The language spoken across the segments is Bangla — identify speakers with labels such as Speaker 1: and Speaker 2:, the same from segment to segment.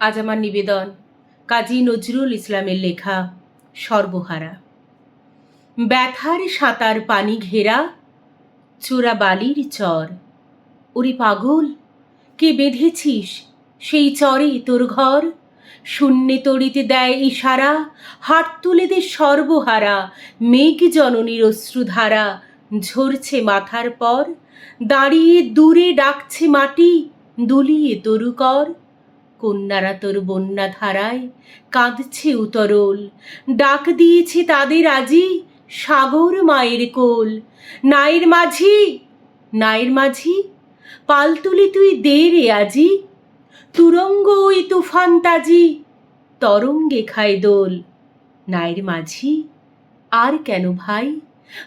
Speaker 1: আজ আমার নিবেদন। কাজী নজরুল ইসলামের লেখা, সর্বহারা। ব্যথার সাঁতার পানি ঘেরা, চোরা বালির চর। ওরে পাগল, কে বেঁধেছিস সেই চরে তোর ঘর? শূন্যে তড়িতে দেয় ইশারা, হাট তুলে দে সর্বহারা। মেঘ জননীর অশ্রুধারা ঝরছে মাথার পর। দাঁড়িয়ে দূরে ডাকছে মাটি, দুলিয়ে তরুকর কন্যারা তোর বন্যা ধারায় কাঁদছে উতরল। ডাক দিয়েছে তাদের আজি সাগর মায়ের কোল। নায়ের মাঝি নায়ের মাঝি পাল তুলি তুই দে রে আজি। তুরঙ্গ ওই তুফান তাজি, তরঙ্গে খায় দোল। নায়ের মাঝি, আর কেন ভাই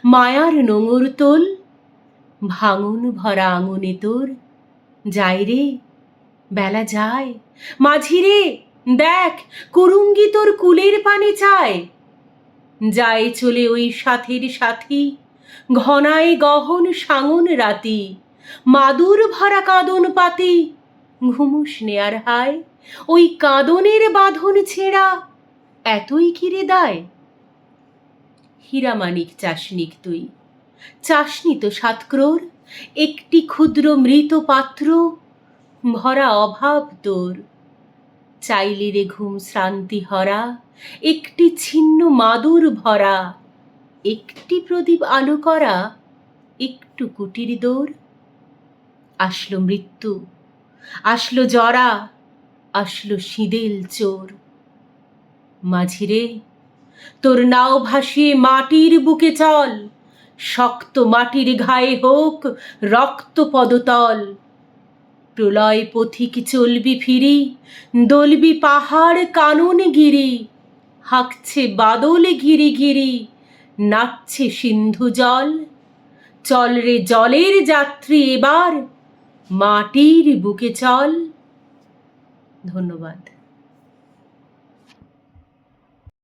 Speaker 1: মায়ার নোঙর তোল? ভাঙন ভরা আঙনে তোর যাই রে বেলা যায়। মাঝিরে, দেখ, কুরুঙ্গি তোর কুলের পানে চায়। যায় চলে ওই সাথের সাথী, ঘনায় গহন সাঙন রাতি। মাদুর ভরা কাঁদন পাতি, ঘুমুস নেয়ার হায়। ওই কাঁদনের বাঁধন ছেঁড়া, এতই কিরে দায়। হীরামানিক চাষনিক তুই, চাষনি তো সাতক্রোর একটি ক্ষুদ্র মৃত পাত্র। ভরা অভাব তোর চাইলে রে ঘুম শ্রান্তি হরা, একটি ছিন্ন মাদুর ভরা, একটি প্রদীপ আলো করা, একটু কুটির দৌড়। আসলো মৃত্যু, আসলো জরা, আসলো সিদেল চোর। মাঝিরে তোর নাও ভাসিয়ে মাটির বুকে চল, শক্ত মাটির ঘায়ে হোক রক্ত পদতল। প্রলয় পথিক চলবি ফিরি, দলবি পাহাড় কানন গিরি, হাঁকছে বাদল ঘিরি ঘিরি নাচছে সিন্ধু জল। চল রে জলের যাত্রী এবার, মাটির বুকে চল। ধন্যবাদ।